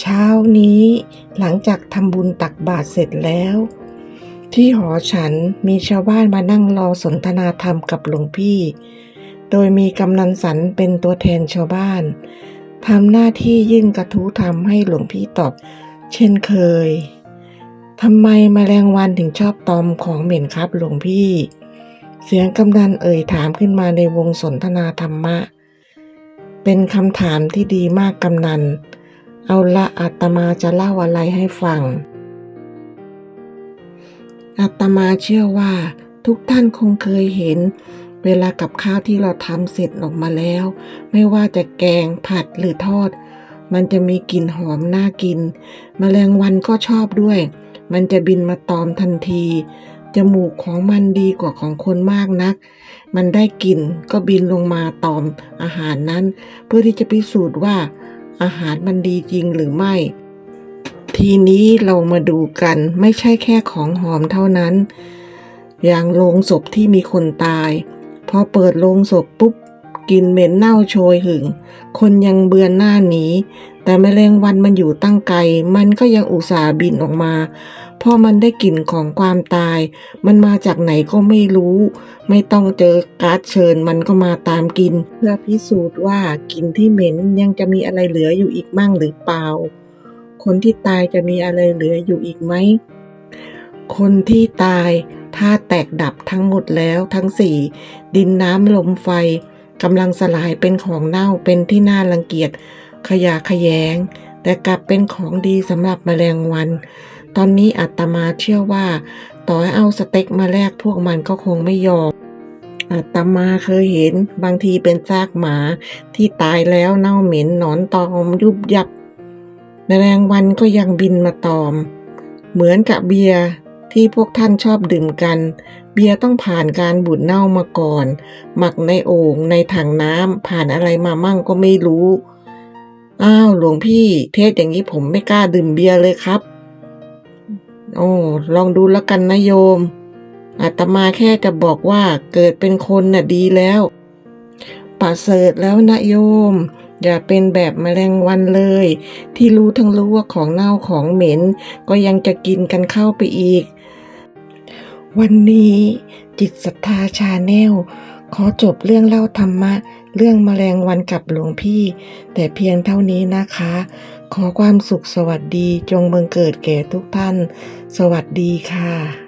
เช้านี้หลังจากทำบุญตักบาตรเสร็จแล้ว ที่หอฉันมีชาวบ้านมานั่งรอสนทนาธรรมกับหลวงพี่ โดยมีกำนันสันเป็นตัวแทนชาวบ้านทำหน้าที่ยื่นกระทู้ธรรมให้หลวงพี่ตอบ เช่นเคยทำไมแมลงวันถึงชอบตอมของเหม็นครับหลวงพี่ เสียงกำนันเอ่ยถามขึ้นมาในวงสนทนาธรรมะ เป็นคำถามที่ดีมากกำนัน เอาละอาตมาจะเล่าอะไรให้ฟัง อาตมาเชื่อว่า ทุกท่านคงเคยเห็น เวลากับข้าวที่เราทำเสร็จออกมาแล้ว ไม่ว่าจะแกงผัดหรือทอด มันจะมีกลิ่นหอมน่ากินแมลงวันก็ชอบด้วย มันจะบินมาตอมทันที จมูกของมันดีกว่าของคนมากนัก มันได้กลิ่นก็บินลงมาตอมอาหารนั้น เพื่อที่จะพิสูจน์ว่า อาหารมันดีจริงหรือไม่ ทีนี้เรามาดูกันไม่ใช่แค่ของหอมเท่านั้น อย่างโลงศพที่มีคนตาย พอเปิดโลงศพปุ๊บกลินเหม็นเน่าโชยหึง คนยังเบือนหน้าหนี แต่แมลงวันมันอยู่ตั้งไกล มันก็ยังอุตส่าห์บินออกมาพราะมันได้กลิ่นของความตาย มันมาจากไหนก็ไม่รู้ ไม่ต้องเจอการ์ดเชิญมันก็มาตามกิน เพื่อพิสูจน์ว่ากลิ่นที่เหม็นยังจะมีอะไรเหลืออยู่อีกมั่งหรือเปล่า คนที่ตายจะมีอะไรเหลืออยู่อีกไหม คนที่ตายถ้าแตกดับทั้งหมดแล้วทั้งสี่ดินน้ำลมไฟกำลังสลายเป็นของเน่าเป็นที่น่ารังเกียจ ขยะขยง แต่กลับเป็นของดีสำหรับแมลงวัน ตอนนี้อาตมาเชื่อว่า ต่อให้เอาสเต็กมาแลกพวกมันก็คงไม่ยอมอาตมาเคยเห็นบางทีเป็นซากหมาที่ตายแล้วเน่าเหม็นหนอนตอมยุบยับ แมลงวันก็ยังบินมาตอม เหมือนกับเบียร์ที่พวกท่านชอบดื่มกัน เบียร์ต้องผ่านการบูดเน่ามาก่อน หมักในโอ่งในถังน้ำผ่านอะไรมามั่งก็ไม่รู้ อ้าวหลวงพี่เทศอย่างนี้ผมไม่กล้าดื่มเบียร์เลยครับ โอ้ลองดูแล้วกันนะโยมอาตมาแค่จะบอกว่าเกิดเป็นคนน่ะดีแล้วประเสริฐแล้วนะโยม อย่าเป็นแบบแมลงวันเลย ที่รู้ทั้งรู้ว่าของเน่าของเหม็น ก็ยังจะกินกันเข้าไปอีก วันนี้จิตศรัทธาชาแนล ขอจบเรื่องเล่าธรรมะ เรื่องแมลงวันกับหลวงพี่ แต่เพียงเท่านี้นะคะ ขอความสุขสวัสดีจงบังเกิดแก่ทุกท่าน สวัสดีค่ะ